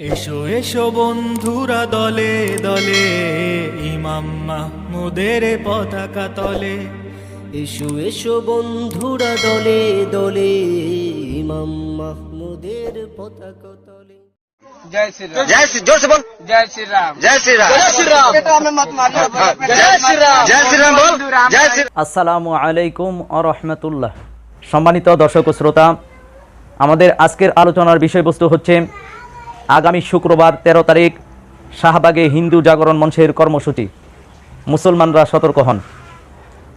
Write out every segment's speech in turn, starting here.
এসো এসো বন্ধুরা দলে দলে ইমাম মাহমুদের পতাকা তলে। এসো এসো বন্ধুরা দলে দলে ইমাম মাহমুদের পতাকা তলে। সম্মানিত দর্শক শ্রোতা আমাদের আজকের আলোচনার বিষয়বস্তু হচ্ছে আগামী শুক্রবার ১৩ তারিখ শাহবাগে হিন্দু জাগরণ মঞ্চের কর্মসূচি। মুসলমানরা সতর্ক হন।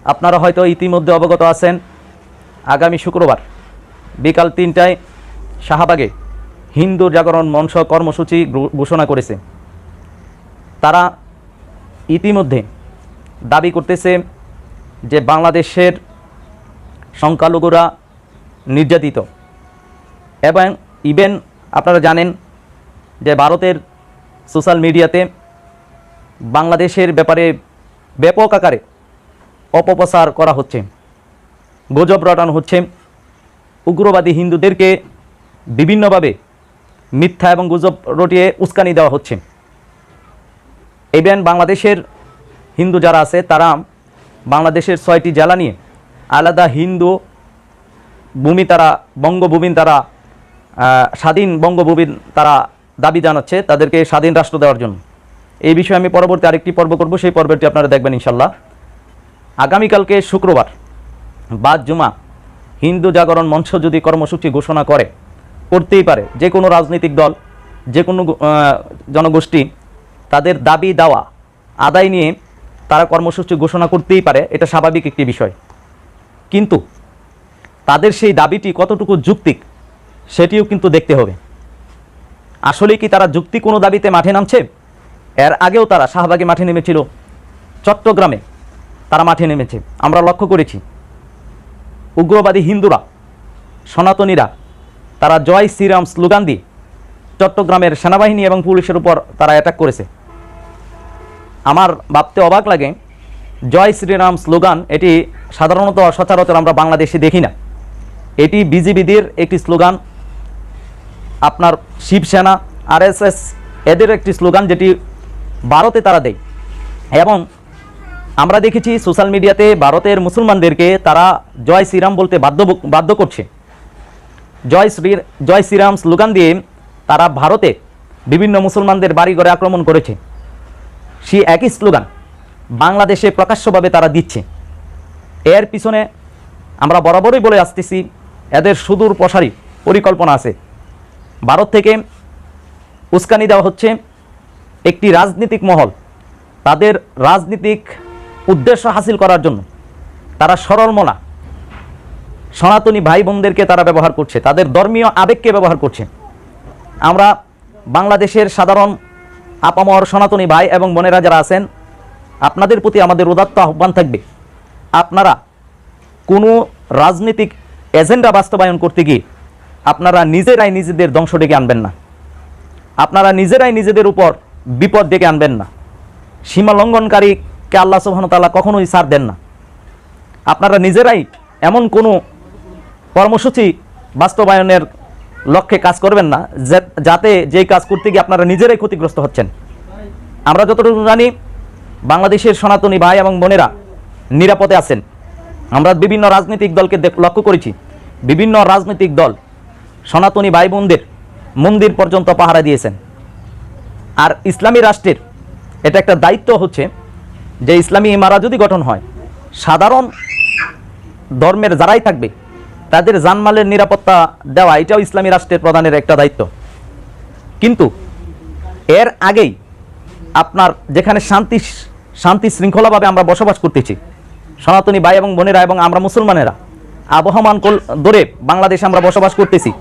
আপনারা হয়তো ইতিমধ্যে অবগত আছেন, আগামী শুক্রবার বিকাল তিনটায় শাহবাগে হিন্দু জাগরণ মঞ্চ কর্মসূচি ঘোষণা করেছে। তারা ইতিমধ্যে দাবি করতেছে যে বাংলাদেশের সংখ্যালঘুরা নির্যাতিত। এবং ইভেন আপনারা জানেন যে ভারতের সোশ্যাল মিডিয়াতে বাংলাদেশের ব্যাপারে ব্যাপক আকারে অপপ্রচার করা হচ্ছে, গুজব রটানো হচ্ছে। উগ্রবাদী হিন্দুদেরকে বিভিন্নভাবে মিথ্যা এবং গুজব রটিয়ে উস্কানি দেওয়া হচ্ছে। ইভেন বাংলাদেশের হিন্দু যারা আছে, তারা বাংলাদেশের ছয়টি জেলা নিয়ে আলাদা হিন্দু ভূমি তারা, বঙ্গভূমি তারা স্বাধীন বঙ্গভূমির তারা দাবি জানাচ্ছে তাদেরকে স্বাধীন রাষ্ট্র দেওয়ার জন্য। এই বিষয়ে আমি পরবর্তী আরেকটি পর্ব করব, সেই পর্বটি আপনারা দেখবেন ইনশাল্লাহ আগামীকালকে শুক্রবার, বাদ জুমা, হিন্দু জাগরণ মঞ্চ যদি কর্মসূচি ঘোষণা করে, করতেই পারে। যে কোনো রাজনৈতিক দল, যে কোনো জনগোষ্ঠী, তাদের দাবি দাওয়া, আদায় নিয়ে তারা কর্মসূচি ঘোষণা করতেই পারে, এটা স্বাভাবিক একটি বিষয়। কিন্তু তাদের সেই দাবিটি কতটুকু যুক্তিক, সেটিও কিন্তু দেখতে হবে। আসলে কি তারা যুক্তি কোনো দাবিতে মাঠে নামছে? এর আগেও তারা শাহবাগে মাঠে নেমেছিল। চট্টগ্রামে তারা মাঠে নেমেছে। আমরা লক্ষ্য করেছি। উগ্রবাদী হিন্দুরা, সনাতনীরা, তারা জয় শ্রীরাম স্লোগান দিয়ে চট্টগ্রামের সেনাবাহিনী এবং পুলিশের উপর তারা অ্যাটাক করেছে। আমার ভাবতে অবাক লাগে, জয় শ্রীরাম স্লোগান এটি সাধারণত সচরাচর আমরা বাংলাদেশে দেখি না। এটি বিজিবিদের একটি স্লোগান। আপনার শিবসেনা আরএসএস, এদের একটি স্লোগান যেটি ভারতে তারা দেয়। এবং আমরা দেখেছি সোশ্যাল মিডিয়াতে ভারতের মুসলমানদেরকে তারা জয় শ্রীরাম বলতে বাধ্য বাধ্য করছে। জয় শ্রী, জয় শ্রীরাম স্লোগান দিয়ে তারা ভারতে বিভিন্ন মুসলমানদের বাড়িঘরে আক্রমণ করেছে। সেই একই স্লোগান বাংলাদেশে প্রকাশ্যভাবে তারা দিচ্ছে। এর পিছনে আমরা বরাবরই বলে আসতেছি, এদের সুদূর প্রসারী পরিকল্পনা আছে। ভারত থেকে উস্কানি দেওয়া হচ্ছে একটি রাজনৈতিক মহল তাদের রাজনীতিক উদ্দেশ্য হাসিল করার জন্য। তারা সরল মনা। সনাতনী ভাই বোনদেরকে তারা ব্যবহার করছে। তাদের ধর্মীয় আবেগকে ব্যবহার করছে। আমরা বাংলাদেশের সাধারণ আপামর সনাতনী ভাই এবং বোনেরা যারা আছেন, আপনাদের প্রতি আমাদের উদাত্ত আহ্বান থাকবে। আপনারা কোনো রাজনৈতিক এজেন্ডা বাস্তবায়ন করতে গিয়ে আপনারা নিজেরাই নিজেদের ধ্বংস ডেকে আনবেন না। আপনারা নিজেরাই নিজেদের উপর বিপদ ডেকে আনবেন না। সীমা লঙ্ঘনকারীকে আল্লাহ সুবাহতাল্লাহ কখনোই ছাড় দেন না। আপনারা নিজেরাই এমন কোনো কর্মসূচি বাস্তবায়নের লক্ষ্যে কাজ করবেন না যাতে যেই কাজ করতে গিয়ে আপনারা নিজেরাই ক্ষতিগ্রস্ত হচ্ছেন। আমরা যতটুকু জানি, বাংলাদেশের সনাতনী ভাই এবং বোনেরা নিরাপদে আছেন। আমরা বিভিন্ন রাজনৈতিক দলকে লক্ষ্য করেছি। বিভিন্ন রাজনৈতিক দল সনাতনী ভাই বোনদের মন্দির পর্যন্ত পাহারা দিয়েছেন। আর ইসলামী রাষ্ট্রের এটা একটা দায়িত্ব হচ্ছে যে ইসলামী ইমারা যদি গঠন হয়, সাধারণ ধর্মের যারাই থাকবে, তাদের জানমালের নিরাপত্তা দেওয়া এটাও ইসলামী রাষ্ট্রের প্রধানের একটা দায়িত্ব। কিন্তু এর আগেই আপনার যেখানে শান্তি শান্তি শৃঙ্খলাভাবে আমরা বসবাস করতেছি, সনাতনী ভাই এবং বোনেরা এবং আমরা মুসলমানেরা আবহমান কল- ধরে বাংলাদেশে আমরা বসবাস করতেছি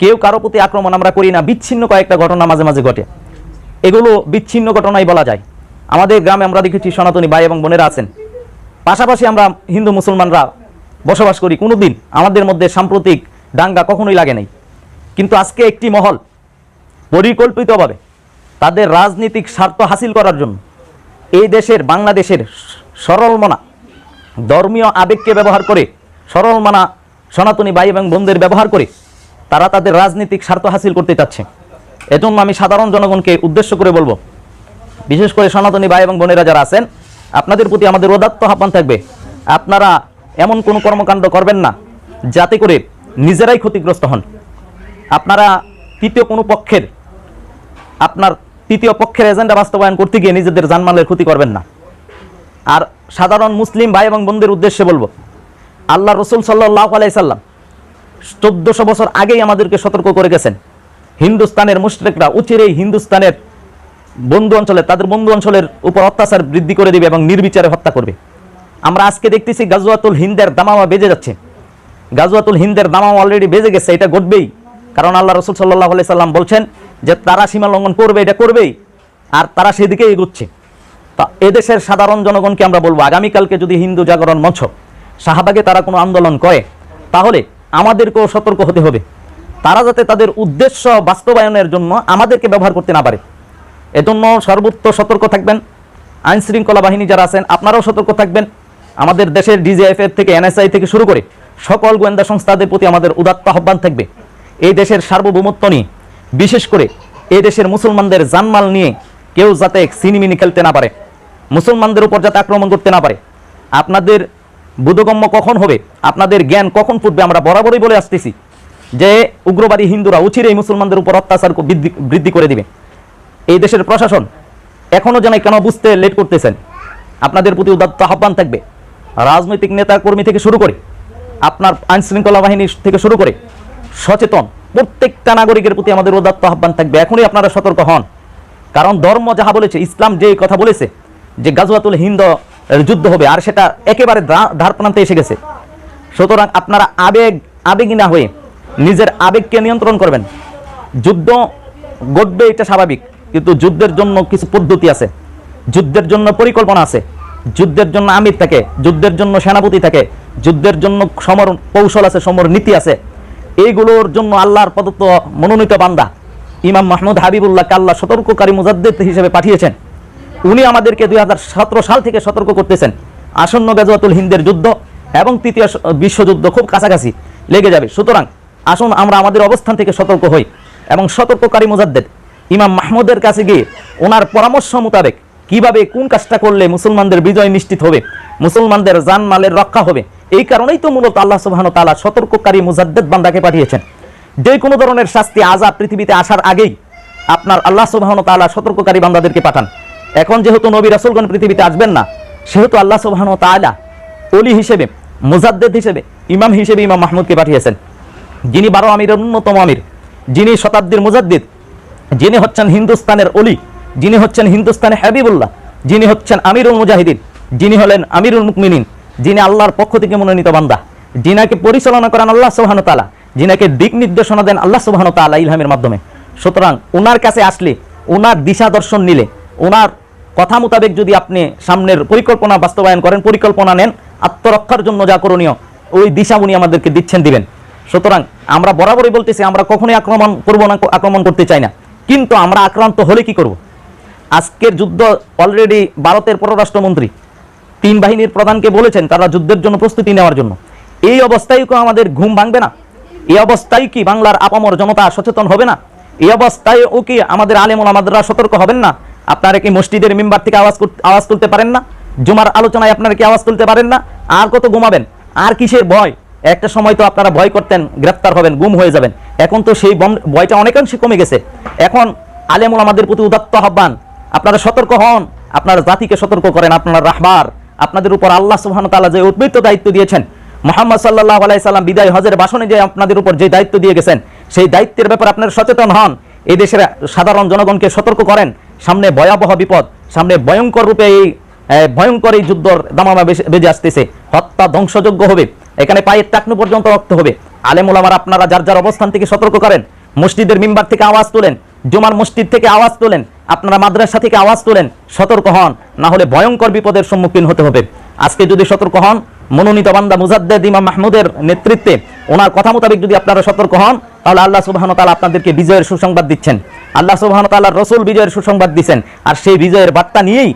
কেউ কারও প্রতি আক্রমণ আমরা করি না, বিচ্ছিন্ন কয়েকটা ঘটনা মাঝে মাঝে ঘটে। এগুলো বিচ্ছিন্ন ঘটনাই বলা যায়। আমাদের গ্রামে আমরা দেখেছি সনাতনী ভাই এবং বোনেরা আছেন। পাশাপাশি আমরা হিন্দু মুসলমানরা বসবাস করি। কোনো দিন আমাদের মধ্যে সাম্প্রতিক দাঙ্গা কখনোই লাগে নাই। কিন্তু আজকে একটি মহল পরিকল্পিতভাবে তাদের রাজনৈতিক স্বার্থ হাসিল করার জন্য এই দেশের, বাংলাদেশের সরলমনা ধর্মীয় আবেগকে ব্যবহার করে সরলমনা সনাতনী ভাই এবং বোনদের ব্যবহার করে তারা তাদের রাজনৈতিক স্বার্থ হাসিল করতে চাচ্ছে। এজন্য আমি সাধারণ জনগণকে উদ্দেশ্য করে বলব, বিশেষ করে সনাতনী ভাই এবং বোনেরা যারা আছেন, আপনাদের প্রতি আমাদের উদাত্ত আহ্বান থাকবে, আপনারা এমন কোনো কর্মকাণ্ড করবেন না, যাতে করে নিজেরাই ক্ষতিগ্রস্ত হন। আপনারা তৃতীয় কোনো পক্ষের, আপনার তৃতীয় পক্ষের এজেন্ডা বাস্তবায়ন করতে গিয়ে নিজেদের জানমালের ক্ষতি করবেন না। আর সাধারণ মুসলিম ভাই এবং বোনদের উদ্দেশ্যে বলব, আল্লাহ রসুল সাল্লাহ আলাইসাল্লাম চোদ্দশো বছর আগেই আমাদেরকে সতর্ক করে গেছেন। হিন্দুস্তানের মুশরেকরা উচিরেই হিন্দুস্তানের বন্ধু অঞ্চলে, তাদের বন্ধু অঞ্চলের উপর অত্যাচার বৃদ্ধি করে দিবে এবং নির্বিচারে হত্যা করবে। আমরা আজকে দেখতেছি গাজুয়াতুল হিন্দের দামামা বেজে যাচ্ছে। গাজুয়াতুল হিন্দের দামামা অলরেডি বেজে গেছে, এটা ঘটবেই। কারণ আল্লাহ রসুল সাল্লাহ আলাই সাল্লাম বলছেন যে, তারা সীমা লঙ্ঘন করবে, এটা করবেই, আর তারা সেদিকে এগুচ্ছে। তা এদেশের সাধারণ জনগণকে আমরা বলব, আগামীকালকে যদি হিন্দু জাগরণ মঞ্চ, শাহবাগে তারা কোনো আন্দোলন করে, তাহলে আমাদেরকেও সতর্ক হতে হবে। তারা যাতে তাদের উদ্দেশ্য বাস্তবায়নের জন্য আমাদেরকে ব্যবহার করতে না পারে। এজন্য সর্বোচ্চ সতর্ক থাকবেন। আইন শৃঙ্খলা বাহিনী যারা আছেন, আপনারাও সতর্ক থাকবেন। আমাদের দেশের ডিজিএফএফ থেকে, এনএসআই থেকে শুরু করে সকল গোয়েন্দা সংস্থাদের প্রতি আমাদের উদাত্ত আহ্বান থাকবে। এই দেশের সার্বভৌমত্ব নিয়ে, বিশেষ করে এই দেশের মুসলমানদের জানমাল নিয়ে কেউ যাতে সিনিমিনি খেলতে না পারে, মুসলমানদের উপর যাতে আক্রমণ করতে না পারে। আপনাদের বোধগম্য কখন হবে? আপনাদের জ্ঞান কখন ফুটবে? আমরা বরাবরই বলে আসতেছি যে উগ্রবাদী হিন্দুরা উচির এই মুসলমানদের উপর অত্যাচার বৃদ্ধি করে দিবে। এই দেশের প্রশাসন এখনও যেন কেন বুঝতে লেট করতেছেন? আপনাদের প্রতি উদাত্ত আহ্বান থাকবে। রাজনৈতিক নেতা কর্মী থেকে শুরু করে, আপনার আইন শৃঙ্খলা বাহিনী থেকে শুরু করে, সচেতন প্রত্যেকটা নাগরিকের প্রতি আমাদের উদাত্ত আহ্বান থাকবে। এখনই আপনারা সতর্ক হন। কারণ ধর্ম যাহা বলেছে, ইসলাম যে কথা বলেছে, যে গাজওয়াতুল হিন্দ যুদ্ধ হবে আর সেটা একেবারে ধার প্রান্তে এসে গেছে। সুতরাং আপনারা আবেগ আবেগী না হয়ে নিজের আবেগকে নিয়ন্ত্রণ করবেন। যুদ্ধ ঘটবে এটা স্বাভাবিক, কিন্তু যুদ্ধের জন্য কিছু পদ্ধতি আছে। যুদ্ধের জন্য পরিকল্পনা আছে। যুদ্ধের জন্য আমির থাকে, যুদ্ধের জন্য সেনাপতি থাকে, যুদ্ধের জন্য সমর কৌশল আছে, সমর নীতি আছে। এইগুলোর জন্য আল্লাহর প্রদত্ত মনোনীত বান্দা ইমাম মাহমুদ হাবিবুল্লাহকে আল্লাহ সতর্ককারী মুজাদ্দিদ হিসেবে পাঠিয়েছেন। উনি আমাদেরকে দুই হাজার সতেরো সাল থেকে সতর্ক করতেছেন। আসন্ন গাজওয়াতুল হিন্দের যুদ্ধ এবং তৃতীয় বিশ্বযুদ্ধ খুব কাছাকাছি লেগে যাবে। সুতরাং আসুন আমরা আমাদের অবস্থান থেকে সতর্ক হই এবং সতর্ককারী মুজাদ্দেদ ইমাম মাহমুদের কাছে গিয়ে ওনার পরামর্শ মোতাবেক কীভাবে কোন কাজটা করলে মুসলমানদের বিজয় নিশ্চিত হবে, মুসলমানদের জানমালের রক্ষা হবে, এই কারণেই তো মূলত আল্লাহ সুবহান তালা সতর্ককারী মুজাদ্দেদ বান্দাকে পাঠিয়েছেন। যে কোনো ধরনের শাস্তি আজাব পৃথিবীতে আসার আগেই আপনার আল্লাহ সুবহান তালা সতর্ককারী বান্দাদেরকে পাঠান। এখন যেহেতু নবী রাসূলগণ পৃথিবীতে আসবেন না, সেহেতু আল্লাহ সুবহান তাআলা অলি হিসেবে, মুজাদ্দেদ হিসেবে, ইমাম হিসেবে ইমাম মাহমুদকে পাঠিয়েছেন। যিনি বারো আমিরের অন্যতম আমির, যিনি শতাব্দীর মুজাদ্দিদ, যিনি হচ্ছেন হিন্দুস্তানের অলি যিনি হচ্ছেন হিন্দুস্তানের হাবিবুল্লাহ, যিনি হচ্ছেন আমিরুল মুজাহিদিন, যিনি হলেন আমিরুল মুকমিনিন, যিনি আল্লাহর পক্ষ থেকে মনোনীত বান্দা, যিনাকে পরিচালনা করেন আল্লাহ সুবহান তাআলা, যিনাকে দিক নির্দেশনা দেন আল্লাহ সুবহান তাআলা ইলহামের মাধ্যমে। সুতরাং ওনার কাছে আসলে ওনার দিশা দর্শন নিলে ওনার কথা মোতাবেক যদি আপনি সামনের পরিকল্পনা বাস্তবায়ন করেন, পরিকল্পনা নেন, আত্মরক্ষার জন্য যা করণীয়, ওই দিশা উনি আমাদেরকে দিচ্ছেন, দিবেন। সুতরাং আমরা বরাবরই বলতেছি, আমরা কখনোই আক্রমণ করব না, আক্রমণ করতে চাই না। কিন্তু আমরা আক্রান্ত হলে কি করব? আজকের যুদ্ধ অলরেডি ভারতের পররাষ্ট্রমন্ত্রী, তিন বাহিনীর প্রধানকে বলেছেন, তারা যুদ্ধের জন্য প্রস্তুতি নেওয়ার জন্য। এই অবস্থায় কি আমাদের ঘুম ভাঙবে না? এই অবস্থায় কি বাংলার আপামর জনতা সচেতন হবে না? এই অবস্থায় ও কি আমাদের আলেমুল আমাদেররা সতর্ক হবেন না? আপনারা কি মসজিদের মেম্বার থেকে আওয়াজ আওয়াজ তুলতে পারেন না? জুমার আলোচনায় আপনারা কি আওয়াজ তুলতে পারেন না? আর কত ঘুমাবেন? আর কিসের ভয়? একটা সময় তো আপনারা ভয় করতেন, গ্রেফতার হবেন, গুম হয়ে যাবেন। এখন তো সেই ভয়টা অনেকাংশে কমে গেছে। এখন আলেমুল আমাদের প্রতি উদাত্ত আহ্বান। আপনারা সতর্ক হন, আপনারা জাতিকে সতর্ক করেন, আপনারা রাহবার। আপনাদের উপর আল্লাহ সুবহান তাআলা যে উদ্বৃত্ত দায়িত্ব দিয়েছেন, মোহাম্মদ সাল্লাহ আলাই সাল্লাম বিদায় হজের বাসনে যে আপনাদের উপর যে দায়িত্ব দিয়ে গেছেন, সেই দায়িত্বের ব্যাপারে আপনারা সচেতন হন। এই দেশের সাধারণ জনগণকে সতর্ক করেন। সামনে ভয়াবহ বিপদ, সামনে ভয়ঙ্কর রূপে এই ভয়ঙ্কর এই যুদ্ধর দামামা বেজে আসতেছে। হত্যা ধ্বংসযোগ্য হবে। এখানে পায়ের টাকনু পর্যন্ত রক্ত হবে। আলেমুলামার আপনারা যার যার অবস্থান থেকে সতর্ক করেন, মসজিদের মিম্বার থেকে আওয়াজ তোলেন, জুমার মসজিদ থেকে আওয়াজ তোলেন, আপনারা মাদ্রাসা থেকে আওয়াজ তোলেন, সতর্ক হন, না হলে ভয়ঙ্কর বিপদের সম্মুখীন হতে হবে। আজকে যদি সতর্ক হন মনোনীত বান্দা মুজাদ্দেদ ইমাম মাহমুদের নেতৃত্বে ওনার কথা মোতাবেক যদি আপনারা সতর্ক হন, তাহলে আল্লাহ সুবহান তালা আপনাদেরকে বিজয়ের সুসংবাদ দিচ্ছেন। আল্লাহ সুবহান তাল্লাহ রসুল বিজয়ের সুসংবাদ দিচ্ছেন। আর সেই বিজয়ের বার্তা নিয়েই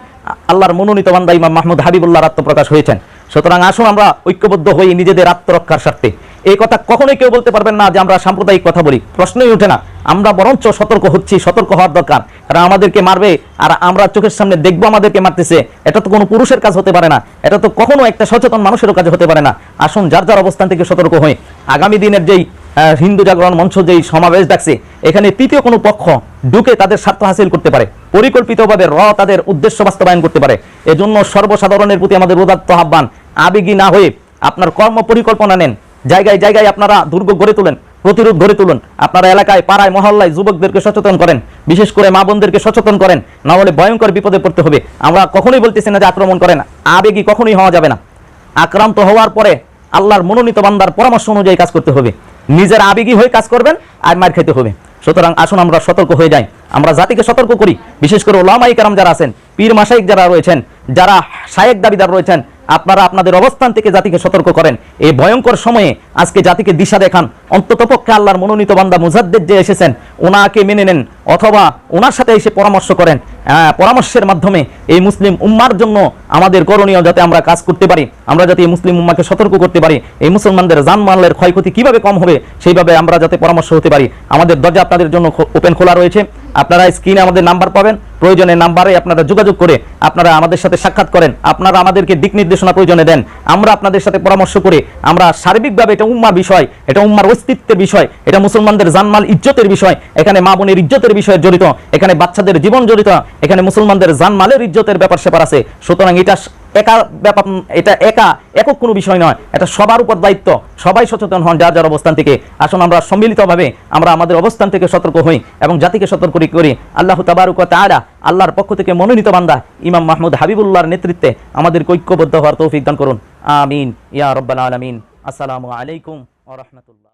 আল্লাহর মনোনীত বান্দা ইমাম মাহমুদ হাবিবুল্লাহর আত্মপ্রকাশ হয়েছেন। সুতরাং আসুন আমরা ঐক্যবদ্ধ হয়ে নিজেদের আত্মরক্ষার স্বার্থে। এই কথা কখনোই কেউ বলতে পারবেন না যে আমরা সাম্প্রদায়িক কথা বলি। প্রশ্নই উঠে না। আমরা বরঞ্চ সতর্ক হচ্ছি, সতর্ক হওয়ার দরকার। কারণ আমাদেরকে মারবে আর আমরা চোখের সামনে দেখব আমাদেরকে মারতেছে। এটা তো কোনো পুরুষের কাজ হতে পারে না। এটা তো কখনো একটা সচেতন মানুষেরও কাজ হতে পারে না। আসুন, যার যার অবস্থান থেকে সতর্ক হই। আগামী দিনের যেই হিন্দু জাগরণ মঞ্চ যেই সমাবেশ ডাকছে, এখানে তৃতীয় কোনো পক্ষ ঢুকে তাদের স্বার্থ হাসিল করতে পারে। পরিকল্পিতভাবে র তাদের উদ্দেশ্য বাস্তবায়ন করতে পারে। এজন্য সর্বসাধারণের প্রতি আমাদের উদাত্ত আহ্বান। আবেগী না হয়ে আপনার কর্ম পরিকল্পনা নেন। জায়গায় জায়গায় আপনারা দুর্গ গড়ে তোলেন প্রতিরোধ গড়ে তুলুন। আপনারা এলাকায়, পাড়ায়, মহল্লায় যুবকদেরকে সচেতন করেন, বিশেষ করে মা বোনদেরকে সচেতন করেন, না হলে ভয়ঙ্কর বিপদে পড়তে হবে। আমরা কখনোই বলতেছি না যে আক্রমণ করেন, আবেগী কখনোই হওয়া যাবে না। আক্রান্ত হওয়ার পরে আল্লাহর মনোনীত বান্দার পরামর্শ অনুযায়ী কাজ করতে হবে। নিজের আবেগী হয়ে কাজ করবেন, আর মার খেতে হবে। সুতরাং আসুন আমরা সতর্ক হয়ে যাই। আমরা জাতিকে সতর্ক করি। বিশেষ করে ওলামাই কারাম যারা আছেন, পীর মাসাইক যারা রয়েছেন, যারা শায়েক দাবিদার রয়েছেন আপনারা আপনাদের অবস্থান থেকে জাতিকে সতর্ক করেন। এই ভয়ঙ্কর সময়ে আজকে জাতিকে দিশা দেখান। অন্ততপক্ষে আল্লাহর মনোনীত বান্দা মুজাদ্দের যে এসেছেন ওনাকে মেনে নেন অথবা ওনার সাথে এসে পরামর্শ করেন। আহ, পরামর্শের মাধ্যমে এই মুসলিম উম্মার জন্য আমাদের করণীয় যাতে আমরা কাজ করতে পারি আমরা যাতে এই মুসলিম উম্মাকে সতর্ক করতে পারি এই মুসলমানদের জানমালের ক্ষয়ক্ষতি কীভাবে কম হবে সেইভাবে আমরা যাতে পরামর্শ হতে পারি। আমাদের দরজা আপনাদের জন্য ওপেন খোলা রয়েছে। আপনারা স্ক্রিনে আমাদের নাম্বার পাবেন। প্রয়োজনে নাম্বারে আপনারা যোগাযোগ করে আপনারা আমাদের সাথে সাক্ষাৎ করেন। আপনারা আমাদেরকে দিক নির্দেশনা প্রয়োজনে দেন। আমরা আপনাদের সাথে পরামর্শ করে, আমরা সার্বিকভাবে এটা উম্মা বিষয়, এটা উম্মার অস্তিত্বের বিষয়, এটা মুসলমানদের জানমাল ইজ্জতের বিষয়, এখানে মা বোনের ইজ্জতের বিষয়ে জড়িত, এখানে বাচ্চাদের জীবন জড়িত, এখানে মুসলমানদের জানমালের ইজ্জতের ব্যাপার সেপার আছে। সুতরাং এটা একা ব্যাপার এটা একা, একক কোনো বিষয় নয়। এটা সবার উপর দায়িত্ব। সবাই সচেতন হন যার যার অবস্থান থেকে। আসুন আমরা সম্মিলিতভাবে আমরা আমাদের অবস্থান থেকে সতর্ক হই এবং জাতিকে সতর্ক করি। আল্লাহ তাবারুক তাআলা আল্লাহর পক্ষ থেকে মনোনীত বান্দা ইমাম মাহমুদ হাবিবুল্লাহর নেতৃত্বে আমাদের ঐক্যবদ্ধ হওয়ার তৌফিক দান করুন। আমিন। ইয়া রব্বাল আলামিন। আসসালামু আলাইকুম ওয়া রাহমাতুল্লাহ।